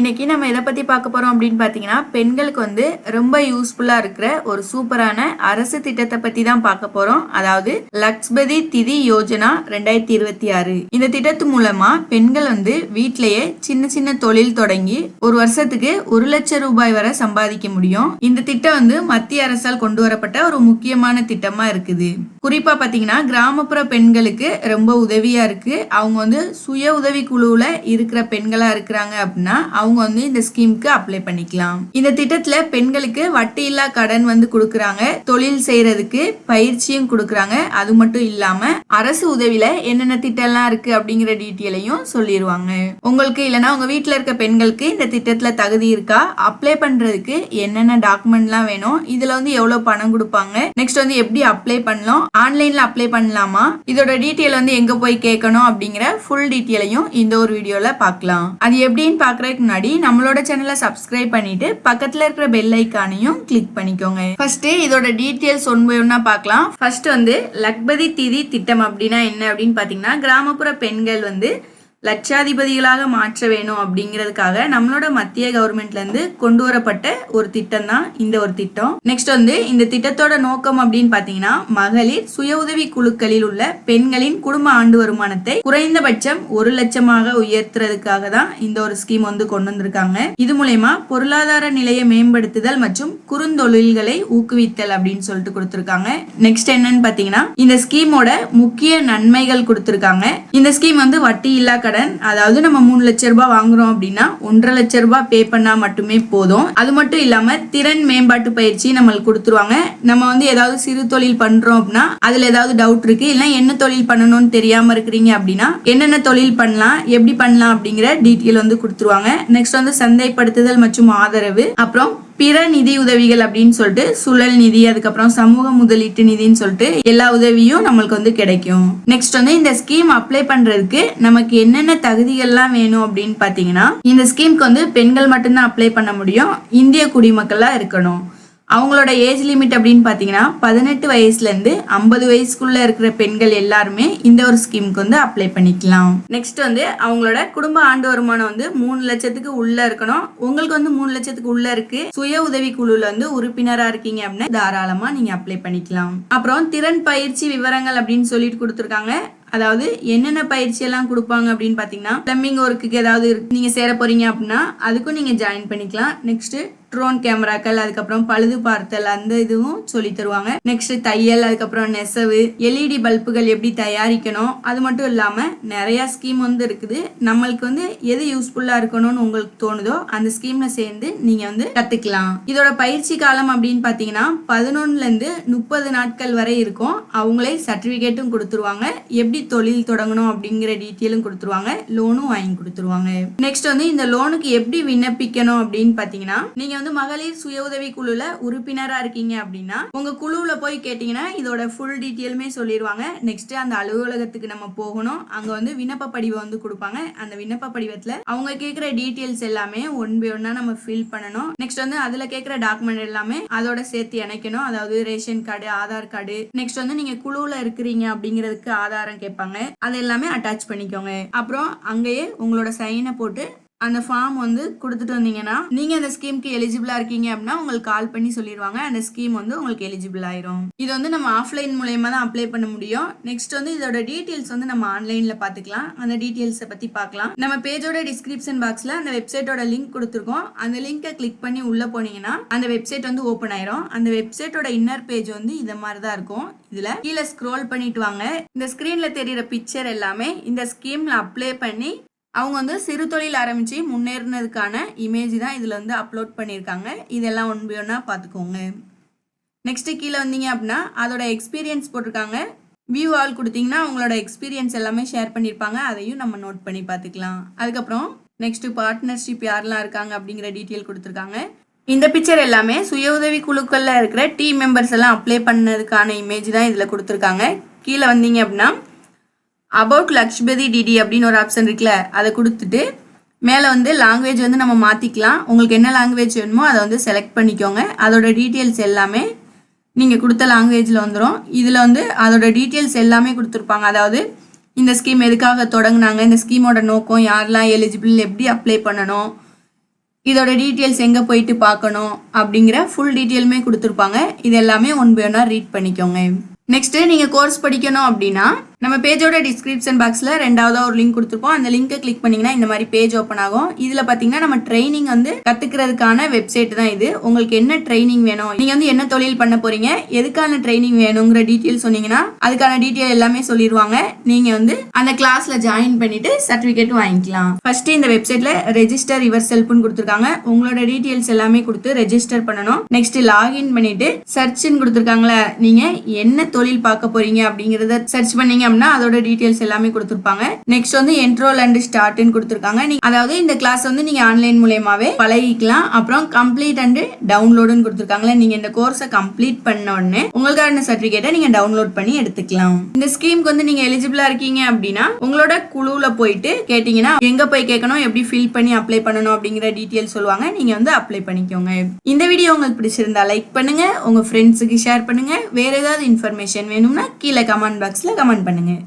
இன்னைக்கு நம்ம எதை பற்றி பார்க்க போகிறோம் அப்படின்னு பார்த்தீங்கன்னா பெண்களுக்கு வந்து ரொம்ப யூஸ்ஃபுல்லாக இருக்கிற ஒரு சூப்பரான அரசு திட்டத்தை பற்றி தான் பார்க்க போகிறோம் அதாவது லக்ஷ்பதி திதி யோஜனா ரெண்டாயிரத்தி இருபத்தி ஆறு. இந்த திட்டத்து மூலமாக பெண்கள் வந்து வீட்டிலேயே சின்ன சின்ன தொழில் தொடங்கி ஒரு வருஷத்துக்கு ஒரு லட்சம் ரூபாய் வரை சம்பாதிக்க முடியும். இந்த திட்டம் வந்து மத்திய அரசால் கொண்டு வரப்பட்ட ஒரு முக்கியமான திட்டமாக இருக்குது. குறிப்பாக பார்த்தீங்கன்னா கிராமப்புற பெண்களுக்கு ரொம்ப உதவியாக இருக்குது அவங்க வந்து சுய உதவி குழுவில் இருக்கிற பெண்களாக இருக்கிறாங்க அப்படின்னா அவங்க அவங்க வந்து இந்த ஸ்கீமுக்கு அப்ளை பண்ணிக்கலாம். இந்த திட்டத்துல பெண்களுக்கு வட்டி இல்லா கடன் வந்து கொடுக்கறாங்க. தொழில் செய்யறதுக்கு பயிற்சியும் கொடுக்கறாங்க. அது மட்டும் இல்லாம அரசு உதவியில என்னென்ன திட்டம்லாம் இருக்கு அப்படிங்கிற டீட்டெயிலையும் சொல்லிடுவாங்க உங்களுக்கு இல்லைன்னா உங்க வீட்டில் இருக்க பெண்களுக்கு இந்த திட்டத்துல தகுதி இருக்கா? அப்ளை பண்றதுக்கு என்னென்ன டாக்குமெண்ட்லாம் வேணும்? இதுல வந்து எவ்வளவு பணம் கொடுப்பாங்க? நெக்ஸ்ட் வந்து எப்படி அப்ளை பண்ணலாம்? ஆன்லைன்ல அப்ளை பண்ணலாமா? இதோட டீட்டெயில் வந்து எங்க போய் கேட்கணும் அப்படிங்கிற ஃபுல் டீட்டெயிலையும் இந்த ஒரு வீடியோல பார்க்கலாம். அது எப்படின்னு பாக்குறதுக்கு முன்னாடி நம்மளோட சேனலை சப்ஸ்கிரைப் பண்ணிட்டு பக்கத்துல இருக்கிற பெல் ஐக்கானையும் கிளிக் பண்ணிக்கோங்க. ஃபர்ஸ்ட் இதோட டீட்டெயில்ஸ் ஒன் பை ஒன்னா பார்க்கலாம். ஃபர்ஸ்ட் வந்து லக்பதி திதி திட்டம் அப்படின்னா என்ன அப்படின்னு பாத்தீங்கன்னா கிராமப்புற பெண்கள் வந்து லட்சாதிபதிகளாக மாற்ற வேணும் அப்படிங்கிறதுக்காக நம்மளோட மத்திய கவர்மெண்ட்ல இருந்து கொண்டு வரப்பட்ட ஒரு திட்டம் தான் இந்த ஒரு திட்டம். நெக்ஸ்ட் வந்து இந்த திட்டத்தோட நோக்கம் அப்படின்னு பாத்தீங்கன்னா மகளிர் சுய உதவி குழுக்களில் உள்ள பெண்களின் குடும்ப ஆண்டு வருமானத்தை குறைந்தபட்சம் ஒரு லட்சமாக உயர்த்துறதுக்காக தான் இந்த ஒரு ஸ்கீம் வந்து கொண்டு வந்திருக்காங்க. இது மூலயமா பொருளாதார நிலையை மேம்படுத்துதல் மற்றும் குறுந்தொழில்களை ஊக்குவித்தல் அப்படின்னு சொல்லிட்டு கொடுத்திருக்காங்க. நெக்ஸ்ட் என்னன்னு பாத்தீங்கன்னா இந்த ஸ்கீமோட முக்கிய நன்மைகள் கொடுத்திருக்காங்க. இந்த ஸ்கீம் வந்து வட்டி இல்லா கடன். அதாவது நம்ம மூணு லட்ச ரூபாய் வாங்குறோம் அப்படின்னா ஒன்றரை லட்ச ரூபாய் பே பண்ணா மட்டுமே போதும். அது மட்டும் இல்லாம திறன் மேம்பாட்டு பயிற்சி நம்மளுக்கு கொடுத்துருவாங்க. நம்ம வந்து ஏதாவது சிறு தொழில் பண்றோம் அப்படின்னா அதுல ஏதாவது டவுட் இருக்கு இல்ல என்ன தொழில் பண்ணணும்னு தெரியாம இருக்கிறீங்க அப்படின்னா என்னென்ன தொழில் பண்ணலாம் எப்படி பண்ணலாம் அப்படிங்கிற டீட்டெயில் வந்து கொடுத்துருவாங்க. நெக்ஸ்ட் வந்து சந்தைப்படுத்துதல் மற்றும் ஆதரவு. அப்புறம் பிற நிதி உதவிகள் அப்படின்னு சொல்லிட்டு சுழல் நிதி அதுக்கப்புறம் சமூக முதலீட்டு நிதின்னு சொல்லிட்டு எல்லா உதவியும் நம்மளுக்கு வந்து கிடைக்கும். நெக்ஸ்ட் வந்து இந்த ஸ்கீம் அப்ளை பண்றதுக்கு நமக்கு என்னென்ன தகுதிகள்லாம் வேணும் அப்படின்னு பாத்தீங்கன்னா இந்த ஸ்கீம்க்கு வந்து பெண்கள் மட்டும்தான் அப்ளை பண்ண முடியும். இந்திய குடிமக்களா இருக்கணும். அவங்களோட ஏஜ் லிமிட் அப்படின்னு பார்த்தீங்கன்னா பதினெட்டு வயசுலேருந்து ஐம்பது வயசுக்குள்ளே இருக்கிற பெண்கள் எல்லாருமே இந்த ஒரு ஸ்கீமுக்கு வந்து அப்ளை பண்ணிக்கலாம். நெக்ஸ்ட் வந்து அவங்களோட குடும்ப ஆண்டு வருமானம் வந்து மூணு லட்சத்துக்கு உள்ளே இருக்கணும். உங்களுக்கு வந்து மூணு லட்சத்துக்கு உள்ளே இருக்கு. சுய உதவி குழுவில் வந்து உறுப்பினராக இருக்கீங்க அப்படின்னா தாராளமாக நீங்கள் அப்ளை பண்ணிக்கலாம். அப்புறம் திறன் பயிற்சி விவரங்கள் அப்படின்னு சொல்லிட்டு கொடுத்துருக்காங்க. அதாவது என்னென்ன பயிற்சி எல்லாம் கொடுப்பாங்க அப்படின்னு பார்த்தீங்கன்னா பிளம்பிங் ஒர்க்குக்கு ஏதாவது நீங்கள் சேர போறீங்க அப்படின்னா அதுக்கும் நீங்கள் ஜாயின் பண்ணிக்கலாம். நெக்ஸ்ட் ட்ரோன் கேமராக்கள் அதுக்கப்புறம் பழுது பார்த்தல் அந்த இதுவும் சொல்லி தருவாங்க. நெக்ஸ்ட் தையல் அதுக்கப்புறம் நெசவு எல்இடி பல்புகள் எப்படி தயாரிக்கணும் அது மட்டும் இல்லாம நிறைய ஸ்கீம் வந்து இருக்குது. நம்மளுக்கு வந்து எது யூஸ்ஃபுல்லா இருக்கணும்னு உங்களுக்கு தோணுதோ அந்த ஸ்கீம்ல சேர்ந்து நீங்க வந்து கத்துக்கலாம். இதோட பயிற்சி காலம் அப்படின்னு பாத்தீங்கன்னா பதினொன்னுல இருந்து முப்பது நாட்கள் வரை இருக்கும். அவங்களே சர்டிபிகேட்டும் கொடுத்துருவாங்க. எப்படி தொழில் தொடங்கணும் அப்படிங்கிற டீட்டெயிலும் கொடுத்துருவாங்க. லோனும் வாங்கி கொடுத்துருவாங்க. நெக்ஸ்ட் வந்து இந்த லோனுக்கு எப்படி விண்ணப்பிக்கணும் அப்படின்னு பாத்தீங்கன்னா நீங்க வந்து மகளிர் சுய உதவி குழுல உறுப்பினரா இருக்கீங்க அப்படின்னா உங்க குழுவுல போய் கேட்டீங்கன்னா இதோட ஃபுல் டீட்டெயிலுமே சொல்லிடுவாங்க நெக்ஸ்ட் அந்த அலுவலகத்துக்கு நம்ம போகணும். அங்க வந்து விண்ணப்ப படிவம் வந்து கொடுப்பாங்க. அந்த விண்ணப்ப படிவத்துல அவங்க கேட்குற டீட்டெயில்ஸ் எல்லாமே ஒன் பை ஒன்னா நம்ம ஃபில் பண்ணணும். நெக்ஸ்ட் வந்து அதுல கேட்குற டாக்குமெண்ட் எல்லாமே அதோட சேர்த்து இணைக்கணும். அதாவது ration card Aadhaar card next வந்து நீங்க குழுவுல இருக்கிறீங்க அப்படிங்கிறதுக்கு ஆதாரம் கேட்பாங்க. அது எல்லாமே அட்டாச் பண்ணிக்கோங்க. அப்புறம் அங்கேயே உங்களோட சைனை போட்டு அந்த ஃபார்ம் வந்து கொடுத்துட்டு வந்தீங்கன்னா நீங்க அந்த ஸ்கீமுக்கு எலிஜிபிளா இருக்கீங்க அப்படின்னா உங்களுக்கு கால் பண்ணி சொல்லிடுவாங்க. அந்த ஸ்கீம் வந்து உங்களுக்கு எலிஜிபிள் ஆயிரும். இது வந்து நம்ம ஆஃப்லைன் மூலயமா தான் அப்ளை பண்ண முடியும். நெக்ஸ்ட் வந்து இதோட டீடைல்ஸ் வந்து நம்ம ஆன்லைன்ல பாத்துக்கலாம் அந்த டீடைல்ஸை பத்தி பார்க்கலாம். நம்ம பேஜோட டிஸ்கிரிப்ஷன் பாக்ஸ்ல அந்த வெப்சைட்டோட லிங்க் கொடுத்துருக்கோம். அந்த லிங்கை கிளிக் பண்ணி உள்ள போனீங்கன்னா அந்த வெப்சைட் வந்து ஓப்பன் ஆயிரும். அந்த வெப்சைட்டோட இன்னர் பேஜ் வந்து இந்த மாதிரி தான் இருக்கும். இதுல கீழே ஸ்க்ரோல் பண்ணிட்டு வாங்க. இந்த ஸ்கிரீன்ல தெரிகிற பிக்சர் எல்லாமே இந்த ஸ்கீம்ல அப்ளை பண்ணி அவங்க வந்து சிறு தொழில் ஆரம்பித்து முன்னேறினதுக்கான இமேஜ் தான் இதில் வந்து அப்லோட் பண்ணியிருக்காங்க. இதெல்லாம் ஒன் பை பார்த்துக்கோங்க. நெக்ஸ்ட்டு கீழே வந்தீங்க அப்படின்னா அதோட எக்ஸ்பீரியன்ஸ் போட்டிருக்காங்க. வியூ ஆல் கொடுத்தீங்கன்னா அவங்களோட எக்ஸ்பீரியன்ஸ் எல்லாமே ஷேர் பண்ணியிருப்பாங்க. அதையும் நம்ம நோட் பண்ணி பார்த்துக்கலாம். அதுக்கப்புறம் நெக்ஸ்ட் பார்ட்னர்ஷிப் யாரெல்லாம் இருக்காங்க அப்படிங்கிற டீட்டெயில் கொடுத்துருக்காங்க. இந்த பிக்சர் எல்லாமே சுய உதவி குழுக்களில் இருக்கிற டீம் மெம்பர்ஸ் எல்லாம் அப்ளை பண்ணதுக்கான இமேஜ் தான் இதில் கொடுத்துருக்காங்க. கீழே வந்தீங்க அப்படின்னா அபவுட் லக்ஷ்பதி டிடி அப்படின்னு ஒரு ஆப்ஷன் இருக்குல்ல அதை கொடுத்துட்டு மேலே வந்து லாங்குவேஜ் வந்து நம்ம மாற்றிக்கலாம் உங்களுக்கு என்ன லாங்குவேஜ் வேணுமோ அதை வந்து செலக்ட் பண்ணிக்கோங்க. அதோட டீட்டெயில்ஸ் எல்லாமே நீங்கள் கொடுத்த லாங்குவேஜில் வந்துடும் இதில் வந்து அதோட டீட்டெயில்ஸ் எல்லாமே கொடுத்துருப்பாங்க. அதாவது இந்த ஸ்கீம் எதுக்காக தொடங்கினாங்க இந்த ஸ்கீமோட நோக்கம் யாரெல்லாம் எலிஜிபிள் எப்படி அப்ளை பண்ணணும் இதோட டீட்டெயில்ஸ் எங்கே போயிட்டு பார்க்கணும் அப்படிங்கிற ஃபுல் டீட்டெயிலுமே கொடுத்துருப்பாங்க. இது எல்லாமே ஒன் பை ஒன்னாக ரீட் பண்ணிக்கோங்க. நெக்ஸ்ட்டு நீங்கள் கோர்ஸ் படிக்கணும் அப்படின்னா நம்ம பேஜோட டிஸ்கிரிப்ஷன் பாக்ஸில் ரெண்டாவதாக ஒரு லிங்க் கொடுத்துருப்போம் அந்த லிங்கை கிளிக் பண்ணிங்கன்னா இந்த மாதிரி பேஜ் ஓப்பன் ஆகும். இதில் பார்த்தீங்கன்னா நம்ம ட்ரைனிங் வந்து கற்றுக்கிறதுக்கான வெப்சைட் தான் இது. உங்களுக்கு என்ன ட்ரைனிங் வேணும்? நீங்கள் வந்து என்ன தொழில் பண்ண போகிறீங்க எதுக்கான ட்ரைனிங் வேணுங்கிற டீட்டெயில் சொன்னீங்கன்னா அதுக்கான டீட்டெயில் எல்லாமே சொல்லிடுவாங்க நீங்கள் வந்து அந்த கிளாஸில் ஜாயின் பண்ணிட்டு சர்டிஃபிகேட் வாங்கிக்கலாம். ஃபர்ஸ்ட் இந்த வெப்சைட்டில் ரெஜிஸ்டர் யுவர் செல்ஃப்னு கொடுத்துருக்காங்க. உங்களோட டீட்டெயில்ஸ் எல்லாமே கொடுத்து ரெஜிஸ்டர் பண்ணணும். நெக்ஸ்ட் லாகின் பண்ணிட்டு சர்ச்னு கொடுத்துருக்காங்களா நீங்கள் என்ன தொழில் பார்க்க போறீங்க அப்படிங்கிறத சர்ச் பண்ணீங்க அப்படின்னா அதோட டீடைல்ஸ் எல்லாமே கொடுத்துருப்பாங்க. நெக்ஸ்ட் வந்து என்ட்ரோல் அண்ட் ஸ்டார்ட்னு கொடுத்துருக்காங்க. அதாவது இந்த கிளாஸ் வந்து நீங்க ஆன்லைன் மூலயமாவே பழகிக்கலாம். அப்புறம் கம்ப்ளீட் அண்ட் டவுன்லோடுன்னு கொடுத்துருக்காங்களே நீங்க இந்த கோர்ஸை கம்ப்ளீட் பண்ண உடனே உங்களுக்கான சர்டிபிகேட்டை நீங்க டவுன்லோட் பண்ணி எடுத்துக்கலாம். இந்த ஸ்கீமுக்கு வந்து நீங்க எலிஜிபிளா இருக்கீங்க அப்படின்னா உங்களோட குழுவுல போயிட்டு கேட்டீங்கன்னா எங்க போய் கேட்கணும் எப்படி ஃபில் பண்ணி அப்ளை பண்ணணும் அப்படிங்கிற டீட்டெயில் சொல்லுவாங்க. நீங்க வந்து அப்ளை பண்ணிக்கோங்க. இந்த வீடியோ உங்களுக்கு பிடிச்சிருந்தா லைக் பண்ணுங்க. உங்க ஃப்ரெண்ட்ஸுக்கு ஷேர் பண்ணுங்க. வேற ஏதாவது இன்ஃபர்மேஷன் வேணும்னா கீழே கமெண்ட் பாக்ஸ்ல கமெண்ட் பண்ணுங்க. ആണെങ്കിൽ